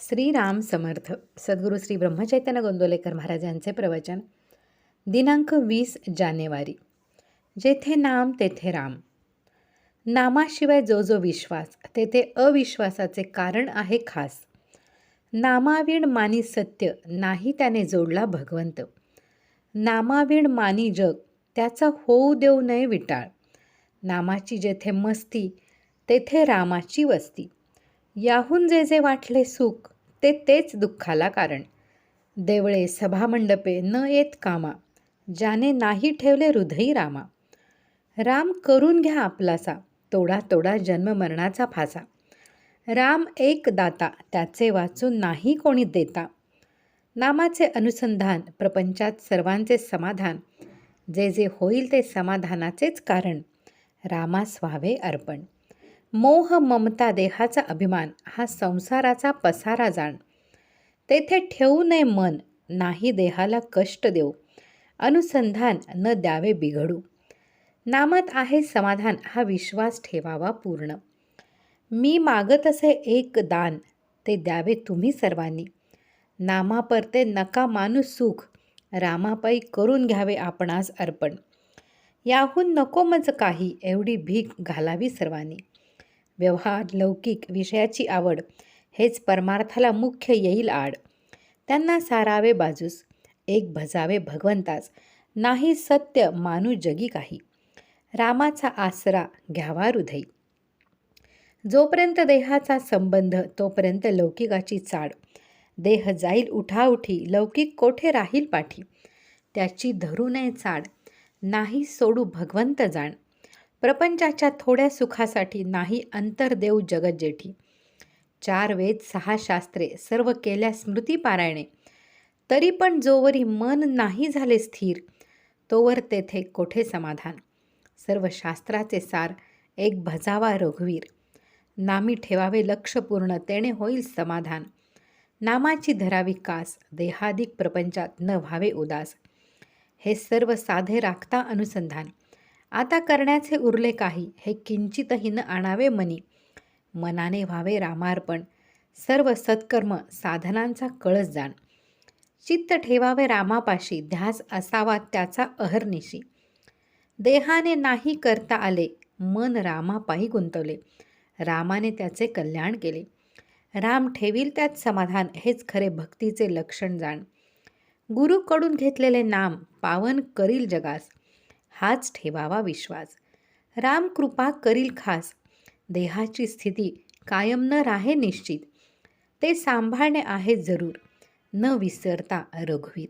श्रीराम समर्थ सद्गुरू श्री ब्रह्मचैतन्य गोंदवलेकर महाराजांचे प्रवचन. दिनांक वीस जानेवारी. जेथे नाम तेथे राम. नामाशिवाय जो जो विश्वास तेथे अविश्वासाचे कारण आहे खास. नामाविण मानी सत्य नाही त्याने जोडला भगवंत. नामाविण मानी जग त्याचा होऊ देऊ नये विटाळ. नामाची जेथे मस्ती तेथे रामाची वस्ती. याहून जे जे वाटले सुख ते तेच दुःखाला कारण. देवळे सभामंडपे न येत कामा ज्याने नाही ठेवले हृदयी रामा. राम करून घ्या आपलासा तोडा तोडा जन्म मरणाचा फासा. राम एक दाता त्याचे वाचून नाही कोणी देता. नामाचे अनुसंधान प्रपंचात सर्वांचे समाधान. जे जे होईल ते समाधानाचेच कारण. रामास व्हावे अर्पण. मोह ममता देहाचा अभिमान हा संसाराचा पसारा जाण. तेथे ठेवू नये मन नाही देहाला कष्ट देऊ. अनुसंधान न द्यावे बिघडू. नामात आहे समाधान हा विश्वास ठेवावा पूर्ण. मी मागत असे एक दान ते द्यावे तुम्ही सर्वांनी. नामापरते नका मानू सुख रामापायी करून घ्यावे आपणास अर्पण. याहून नको मज काही एवढी भीक घालावी सर्वांनी. व्यवहार लौकिक विषयाची आवड हेच परमार्थाला मुख्य येईल आड. त्यांना सारावे बाजूस एक भजावे भगवंतास नाही सत्य मानू जगी काही. रामाचा आसरा घ्यावा हृदयी. जोपर्यंत देहाचा संबंध तोपर्यंत लौकिकाची चाड. देह जाईल उठाउठी लौकिक कोठे राहील पाठी. त्याची धरू नये चाड. नाही सोडू भगवंत जाण. प्रपंचाच्या थोड्या सुखासाठी नाही अंतर देऊ जगत जेठी. चार वेद सहा शास्त्रे सर्व केल्या स्मृतीपारायणे तरी पण जोवरी मन नाही झाले स्थिर तोवर तेथे कोठे समाधान? सर्व शास्त्राचे सार एक भजावा रघुवीर. नामी ठेवावे लक्षपूर्ण तेणे होईल समाधान. नामाची धरावी कास देहाधिक प्रपंचात न व्हावे उदास. हे सर्व साधे राखता अनुसंधान. आता करण्याचे उरले काही हे किंचितही न आणावे मनी. मनाने व्हावे रामार्पण. सर्व सत्कर्म साधनांचा कळस जाण. चित्त ठेवावे रामापाशी ध्यास असावा त्याचा अहर्निशी. देहाने नाही करता आले मन रामापायी गुंतवले. रामाने त्याचे कल्याण केले. राम ठेवील त्यात समाधान हेच खरे भक्तीचे लक्षण जाण. गुरुकडून घेतलेले नाम पावन करील जगास. हाच ठेवावा विश्वास. राम कृपा करील खास. देहाची स्थिती कायम न राहे निश्चित. ते सांभाळणे आहे जरूर. न विसरता रघुवीर.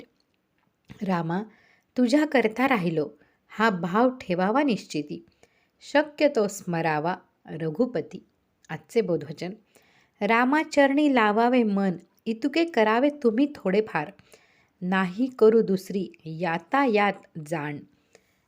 रामा तुझ्या करता राहिलो. हा भाव ठेवावा निश्चिती. शक्यतो स्मरावा रघुपती. आजचे बोधवचन. रामाचरणी लावावे मन. इतुके करावे तुम्ही थोडेफार. नाही करू दुसरी याता यात जाण.